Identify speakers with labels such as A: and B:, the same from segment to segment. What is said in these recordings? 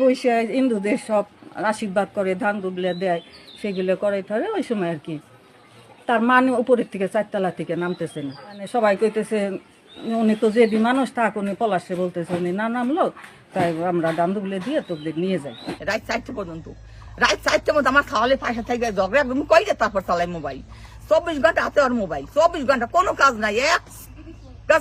A: বসে হিন্দুদের সব আশীর্বাদ করে, ধান দুবলে দেয়, সেগুলো করে ধরে ওই সময় আর কি। তার মানে উপরের থেকে, চারতলা থেকে নামতেছে না। মানে সবাই কইতেছে, উনি তো যেদি মানুষ, থাক উনি পলাশে বলতেছে, উনি না নামলো, তাই আমরা ধান দুবলে দিয়ে তোদের নিয়ে যাই।
B: রাত চারটে পর্যন্ত। রাত চারটে মধ্যে আমার খাওয়ালে পাশে থেকে ঝগড়া তুমি কই যে তারপর চালাই মোবাইল? চব্বিশ ঘণ্টা হাতে আর মোবাইল। চব্বিশ ঘণ্টা কোনো কাজ নাই, এক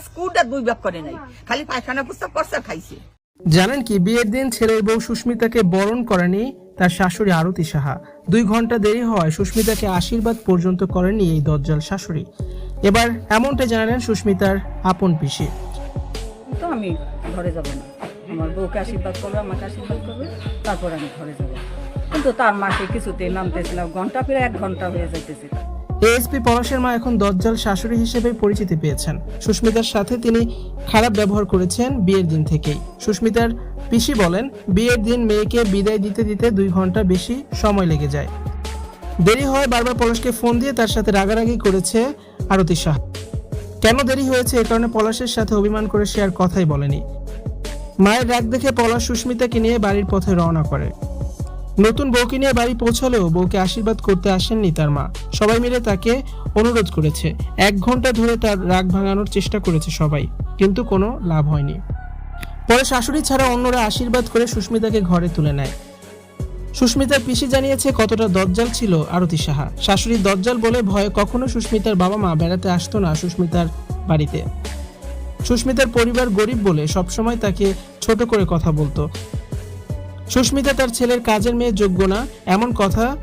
B: স্কুলটা দুই ব্যাপ করে নাই খালি পায়খানা পুস্তক করছে খাইছে।
C: জানেন কি, বিয়ের দিন ছেলের বউ সুস্মিতাকে বরণ করেনি, তার শাশুড়ি আরতি সাহা। দুই ঘণ্টা দেরি হওয়ায় সুস্মিতাকে আশীর্বাদ পর্যন্ত করেনি এই দজ্জাল শাশুড়ি। এবার এমনটা জানালেন সুস্মিতার আপন পিসি।
A: তো আমি ঘরে যাব না। আমার বউকে আশীর্বাদ করবে, আমাকে আশীর্বাদ করবে, তারপর আমি ঘরে যাব। কিন্তু তার মাকে কিছুতেই নামতেছিলাম ঘণ্টা প্রায় এক ঘণ্টা হয়ে যাইতেছে।
C: এএসপি পলাশের মা এখন দজ্জাল শাশুড়ি হিসেবে পরিচিতি পেয়েছেন। সুস্মিতার সাথে তিনি খারাপ ব্যবহার করেছেন বিয়ের দিন থেকেই। সুস্মিতার পিসি বলেন, বিয়ের দিন মেয়েকে বিদায় দিতে দিতে দুই ঘণ্টা বেশি সময় লেগে যায়। দেরি হয় বারবার পলাশকে ফোন দিয়ে তার সাথে রাগারাগি করেছে আরতি শাহ। কেন দেরি হয়েছে? এ কারণে পলাশের সাথে অভিমান করে সে আর কথাই বলেনি। মায়ের রাগ দেখে পলাশ সুস্মিতাকে নিয়ে বাড়ির পথে রওনা করে। নতুন বউকে নিয়ে বাড়ি পৌঁছালেও বউকে আশীর্বাদ করতে আসেননি তার মা। সবাই মিলে তাকে অনুরোধ করেছে। এক ঘণ্টা ধরে তার রাগ ভাঙানোর চেষ্টা করেছে সবাই, কিন্তু কোনো লাভ হয়নি। পরে শাশুড়ি ছাড়া অন্যরা আশীর্বাদ করে সুস্মিতাকে ঘরে তুলে নেয়। সুস্মিতার পিসি জানিয়েছে কতটা দজ্জাল ছিল আরতি সাহা। শাশুড়ি দজ্জাল বলে ভয়ে কখনো সুস্মিতার বাবা মা বেড়াতে আসতো না সুস্মিতার বাড়িতে। সুস্মিতার পরিবার গরিব বলে সবসময় তাকে ছোট করে কথা বলতো। সুস্মিতা তার ছেলের কাজের মেয়ে যোগ্য না, এমন কথা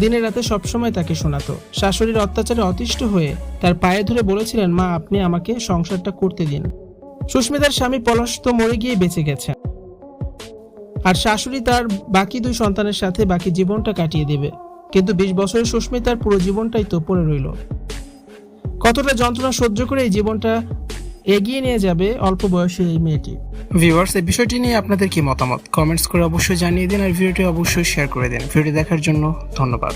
C: দিনে রাতে সবসময় তাকে শোনাতো। শাশুড়ির অত্যাচারে অতিষ্ঠ হয়ে তার পায়ে ধরে বলেছিলেন, মা, আপনি আমাকে সংসারটা করতে দিন। সুস্মিতার স্বামী পলাশ তো মরে গিয়ে বেঁচে গেছে। আর শাশুড়ি তার বাকি দুই সন্তানের সাথে বাকি জীবনটা কাটিয়ে দেবে। কিন্তু বিশ বছরের সুস্মিতার পুরো জীবনটাই তো পড়ে রইল। কতটা যন্ত্রণা সহ্য করে এই জীবনটা এগিয়ে নিয়ে যাবে অল্প বয়সী এই মেয়েটি। ভিউয়ার্স এই বিষয়টি নিয়ে আপনাদের কি মতামত? কমেন্টস করে অবশ্যই জানিয়ে দিন আর ভিডিওটি অবশ্যই শেয়ার করে দিন। ভিডিও দেখার জন্য ধন্যবাদ।